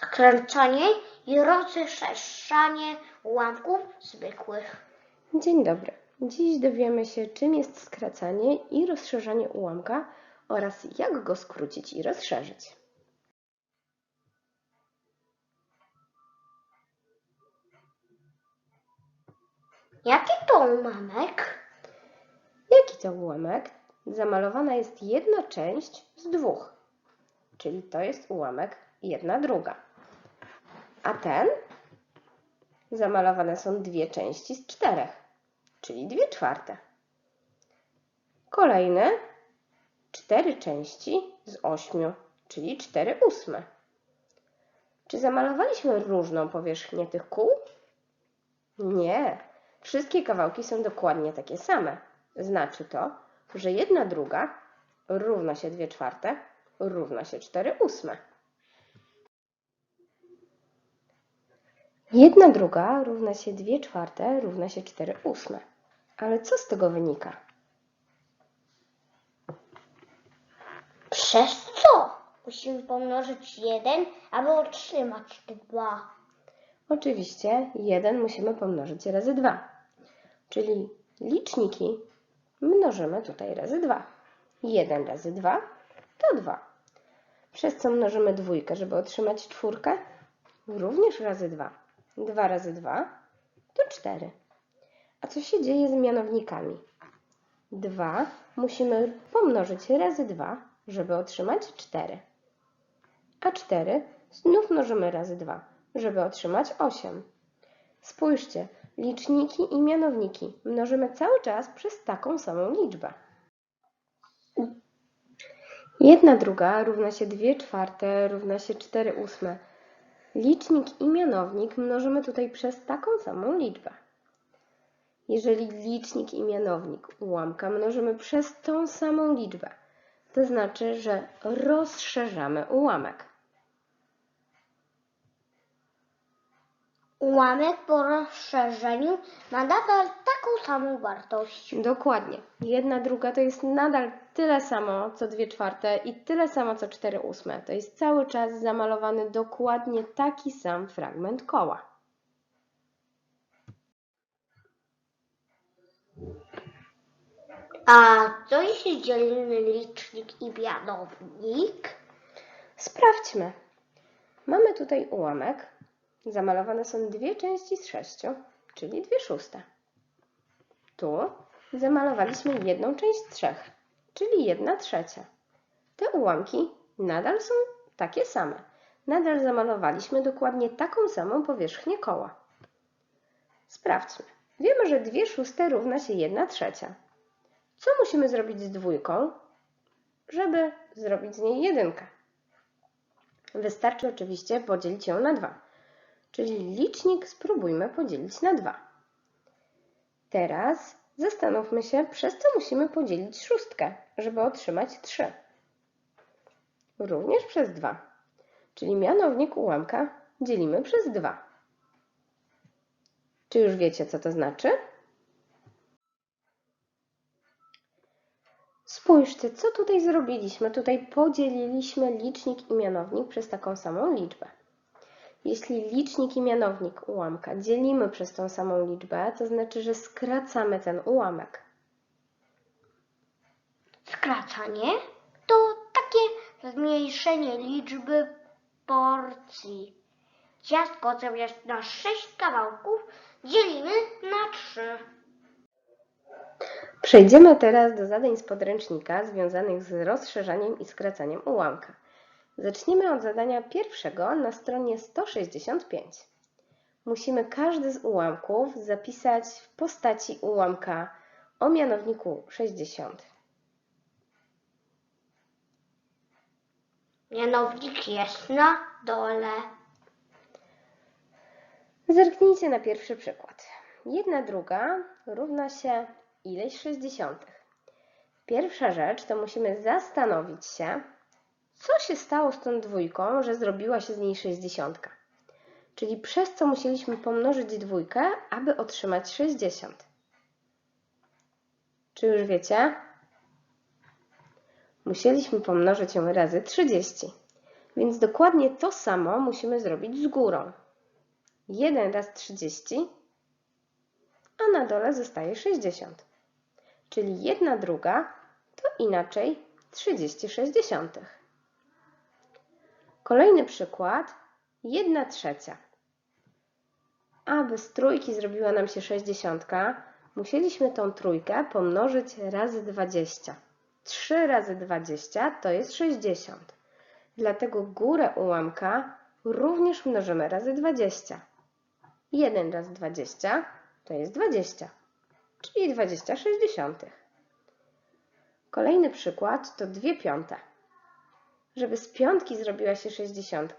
skręcanie i rozszerzanie ułamków zwykłych. Dzień dobry. Dziś dowiemy się, czym jest skracanie i rozszerzanie ułamka oraz jak go skrócić i rozszerzyć. Jaki to ułamek? Jaki to ułamek? Zamalowana jest jedna część z dwóch, czyli to jest ułamek jedna druga. A ten? Zamalowane są dwie części z czterech, czyli dwie czwarte. Kolejne cztery części z ośmiu, czyli cztery ósme. Czy zamalowaliśmy różną powierzchnię tych kół? Nie. Wszystkie kawałki są dokładnie takie same. Znaczy to, że jedna druga równa się dwie czwarte równa się cztery ósme. Jedna druga równa się dwie czwarte równa się cztery ósme. Ale co z tego wynika? Przez co? Musimy pomnożyć jeden, aby otrzymać dwa. Oczywiście 1 musimy pomnożyć razy 2, czyli liczniki mnożymy tutaj razy 2. 1 razy 2 to 2. Przez co mnożymy dwójkę, żeby otrzymać czwórkę? Również razy 2. 2 razy 2 to 4. A co się dzieje z mianownikami? 2 musimy pomnożyć razy 2, żeby otrzymać 4. A 4 znów mnożymy razy 2, żeby otrzymać 8. Spójrzcie, liczniki i mianowniki mnożymy cały czas przez taką samą liczbę. Jedna druga równa się 2 czwarte równa się 4 ósme. Licznik i mianownik mnożymy tutaj przez taką samą liczbę. Jeżeli licznik i mianownik ułamka mnożymy przez tą samą liczbę, to znaczy, że rozszerzamy ułamek. Ułamek po rozszerzeniu ma nadal taką samą wartość. Dokładnie. Jedna druga to jest nadal tyle samo co dwie czwarte i tyle samo co cztery ósme. To jest cały czas zamalowany dokładnie taki sam fragment koła. A co jeśli dzielimy licznik i mianownik? Sprawdźmy. Mamy tutaj ułamek. Zamalowane są dwie części z sześciu, czyli dwie szóste. Tu zamalowaliśmy jedną część z trzech, czyli jedna trzecia. Te ułamki nadal są takie same. Nadal zamalowaliśmy dokładnie taką samą powierzchnię koła. Sprawdźmy. Wiemy, że dwie szóste równa się jedna trzecia. Co musimy zrobić z dwójką, żeby zrobić z niej jedynkę? Wystarczy oczywiście podzielić ją na 2. Czyli licznik spróbujmy podzielić na 2. Teraz zastanówmy się, przez co musimy podzielić szóstkę, żeby otrzymać 3. Również przez 2. Czyli mianownik ułamka dzielimy przez 2. Czy już wiecie, co to znaczy? Spójrzcie, co tutaj zrobiliśmy. Tutaj podzieliliśmy licznik i mianownik przez taką samą liczbę. Jeśli licznik i mianownik ułamka dzielimy przez tą samą liczbę, to znaczy, że skracamy ten ułamek. Skracanie to takie zmniejszenie liczby porcji. Ciastko zamiast na 6 kawałków dzielimy na 3. Przejdziemy teraz do zadań z podręcznika związanych z rozszerzaniem i skracaniem ułamka. Zaczniemy od zadania pierwszego na stronie 165. Musimy każdy z ułamków zapisać w postaci ułamka o mianowniku 60. Mianownik jest na dole. Zerknijcie na pierwszy przykład. Jedna druga równa się ileś sześćdziesiątych. Pierwsza rzecz to musimy zastanowić się, co się stało z tą dwójką, że zrobiła się z niej sześćdziesiątka. Czyli przez co musieliśmy pomnożyć dwójkę, aby otrzymać 60. Czy już wiecie? Musieliśmy pomnożyć ją razy 30. Więc dokładnie to samo musimy zrobić z górą. 1 raz 30, a na dole zostaje 60. Czyli 1 druga to inaczej 30 sześćdziesiątych. Kolejny przykład. 1 trzecia. Aby z trójki zrobiła nam się 60, musieliśmy tą trójkę pomnożyć razy 20. 3 razy 20 to jest 60. Dlatego górę ułamka również mnożymy razy 20. 1 razy 20 to jest 20, czyli 20 sześćdziesiątych. Kolejny przykład to 2 piąte. Żeby z piątki zrobiła się 60,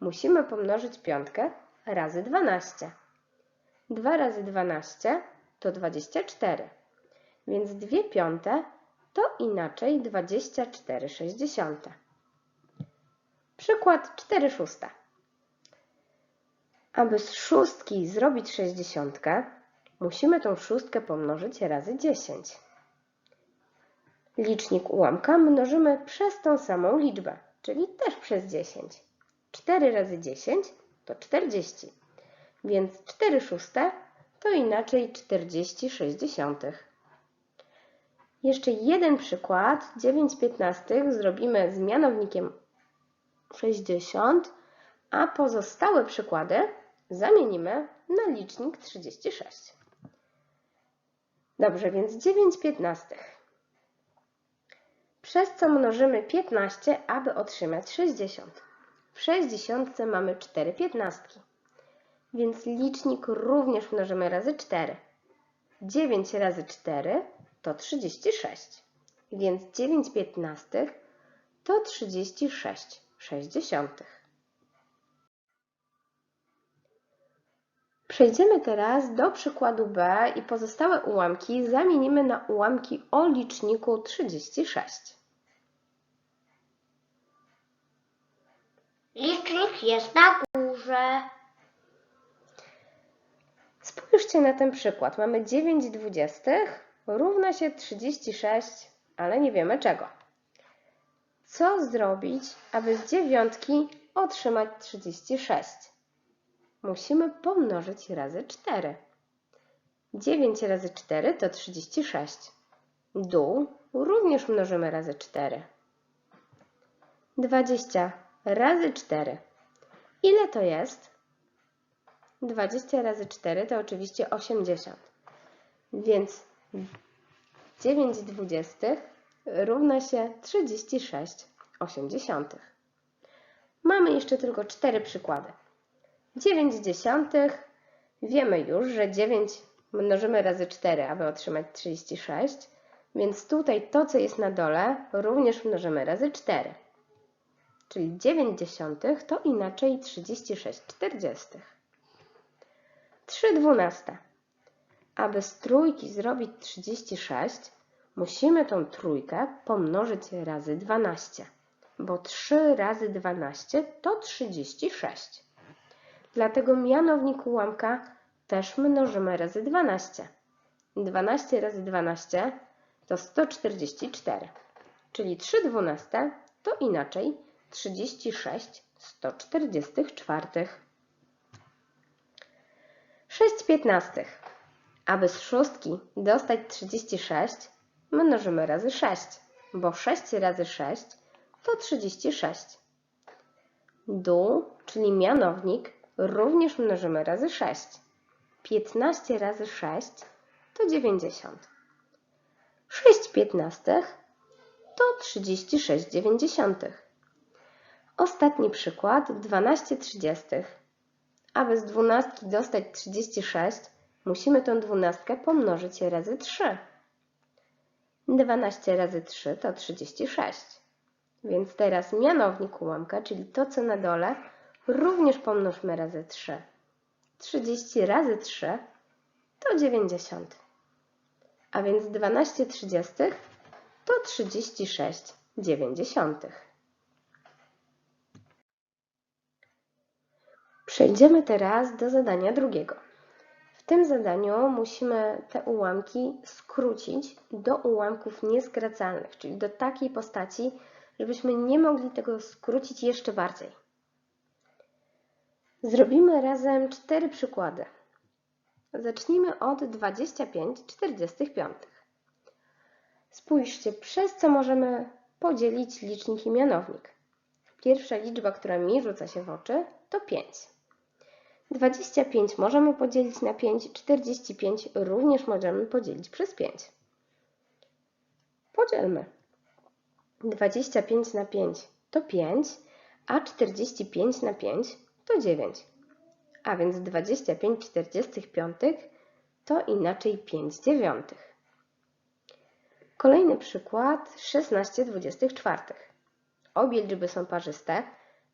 musimy pomnożyć piątkę razy 12. 2 razy 12 to 24, więc 2 piąte to inaczej 24 sześćdziesiąte. Przykład 4 szóste. Aby z szóstki zrobić sześćdziesiątkę, musimy tą szóstkę pomnożyć razy 10. Licznik ułamka mnożymy przez tą samą liczbę, czyli też przez 10. 4 razy 10 to 40, więc 4 szóste to inaczej 40 sześćdziesiątych. Jeszcze jeden przykład, 9 piętnastych zrobimy z mianownikiem 60, a pozostałe przykłady zamienimy na licznik 36. Dobrze, więc 9 piętnastych. Przez co mnożymy 15, aby otrzymać 60. W 60 mamy 4 piętnastki, więc licznik również mnożymy razy 4. 9 razy 4 to 36, więc 9 piętnastych to 36 sześćdziesiątych. Przejdziemy teraz do przykładu B i pozostałe ułamki zamienimy na ułamki o liczniku 36. Licznik jest na górze. Spójrzcie na ten przykład. Mamy 9 dwudziestych równa się 36, ale nie wiemy czego. Co zrobić, aby z dziewiątki otrzymać 36? Musimy pomnożyć razy 4. 9 razy 4 to 36. Dół również mnożymy razy 4. 20 razy 4. Ile to jest? 20 razy 4 to oczywiście 80. Więc 9 dwudziestych równa się 36 osiemdziesiątych. Mamy jeszcze tylko 4 przykłady. 9 dziesiątych. Wiemy już, że 9 mnożymy razy 4, aby otrzymać 36. Więc tutaj to, co jest na dole, również mnożymy razy 4. Czyli 9 dziesiątych to inaczej 36 czterdziestych. 3 dwunaste. Aby z trójki zrobić 36, musimy tą trójkę pomnożyć razy 12, bo 3 razy 12 to 36. Dlatego mianownik ułamka też mnożymy razy 12. 12 razy 12 to 144, czyli 3 dwunaste to inaczej 36 144. 6 piętnastych. Aby z szóstki dostać 36, mnożymy razy 6, bo 6 razy 6 to 36. Dół, czyli mianownik, również mnożymy razy 6. 15 razy 6 to 90. 6 piętnastych to 36 dziewięćdziesiątych. Ostatni przykład 12 trzydziestych. Aby z dwunastki dostać 36, musimy tą dwunastkę pomnożyć razy 3. 12 razy 3 to 36. Więc teraz mianownik ułamka, czyli to, co na dole, również pomnóżmy razy 3. 30 razy 3 to 90. A więc 12 trzydziestych to 36 dziewięćdziesiątych. Przejdziemy teraz do zadania drugiego. W tym zadaniu musimy te ułamki skrócić do ułamków nieskracalnych, czyli do takiej postaci, żebyśmy nie mogli tego skrócić jeszcze bardziej. Zrobimy razem cztery przykłady. Zacznijmy od 25 45. Spójrzcie, przez co możemy podzielić licznik i mianownik. Pierwsza liczba, która mi rzuca się w oczy, to 5. 25 możemy podzielić na 5, 45 również możemy podzielić przez 5. Podzielmy. 25 na 5 to 5, a 45 na 5 to 9. A więc 25 45 to inaczej 5 dziewiątych. Kolejny przykład 16 24. Obie liczby są parzyste,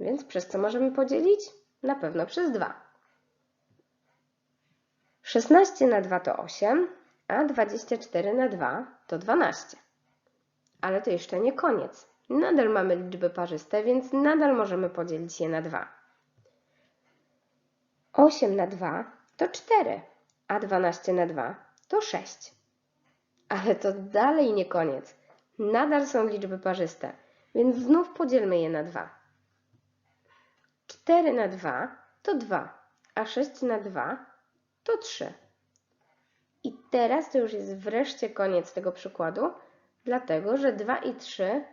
więc przez co możemy podzielić? Na pewno przez 2. 16 na 2 to 8, a 24 na 2 to 12. Ale to jeszcze nie koniec. Nadal mamy liczby parzyste, więc nadal możemy podzielić je na 2. 8 na 2 to 4, a 12 na 2 to 6. Ale to dalej nie koniec. Nadal są liczby parzyste, więc znów podzielmy je na 2. 4 na 2 to 2, a 6 na 2 to 3. I teraz to już jest wreszcie koniec tego przykładu, dlatego że 2 i 3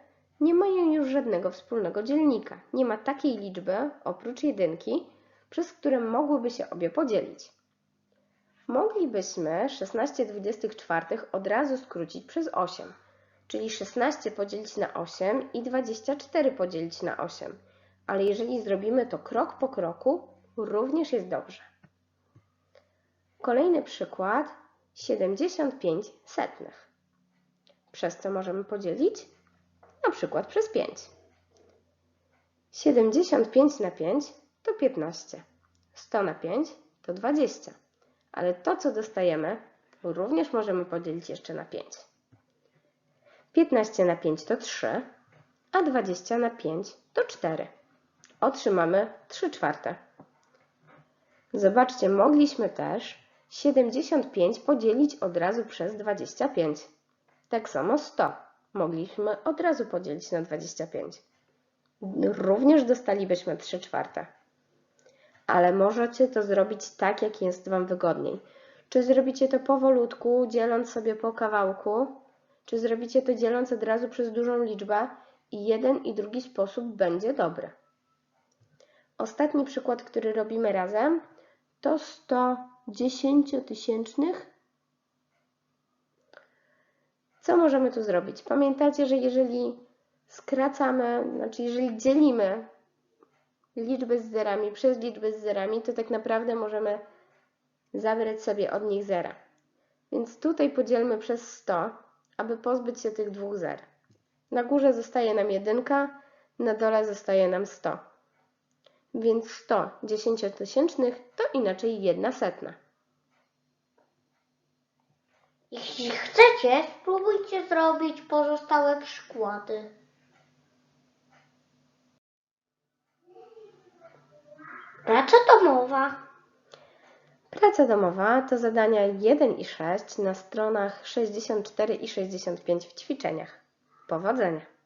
nie mają już żadnego wspólnego dzielnika. Nie ma takiej liczby, oprócz jedynki, przez które mogłyby się obie podzielić. Moglibyśmy 16 24 od razu skrócić przez 8, czyli 16 podzielić na 8 i 24 podzielić na 8. Ale jeżeli zrobimy to krok po kroku, również jest dobrze. Kolejny przykład 75 setnych. Przez co możemy podzielić? Na przykład przez 5. 75 na 5 to 15. 100 na 5 to 20. Ale to, co dostajemy, również możemy podzielić jeszcze na 5. 15 na 5 to 3, a 20 na 5 to 4. Otrzymamy 3 czwarte. Zobaczcie, mogliśmy też 75 podzielić od razu przez 25. Tak samo 100 mogliśmy od razu podzielić na 25. Również dostalibyśmy 3 czwarte. Ale możecie to zrobić tak, jak jest Wam wygodniej. Czy zrobicie to powolutku, dzieląc sobie po kawałku, czy zrobicie to dzieląc od razu przez dużą liczbę i jeden i drugi sposób będzie dobry. Ostatni przykład, który robimy razem, to 110 tysięcznych. Co możemy tu zrobić? Pamiętacie, że jeżeli skracamy, znaczy jeżeli dzielimy liczby z zerami przez liczby z zerami, to tak naprawdę możemy zabrać sobie od nich zera. Więc tutaj podzielmy przez 100, aby pozbyć się tych dwóch zer. Na górze zostaje nam jedynka, na dole zostaje nam 100. Więc 100 dziesięciotysięcznych to inaczej jedna setna. Jeśli chcecie, spróbujcie zrobić pozostałe przykłady. Praca domowa. Praca domowa to zadania 1 i 6 na stronach 64 i 65 w ćwiczeniach. Powodzenia!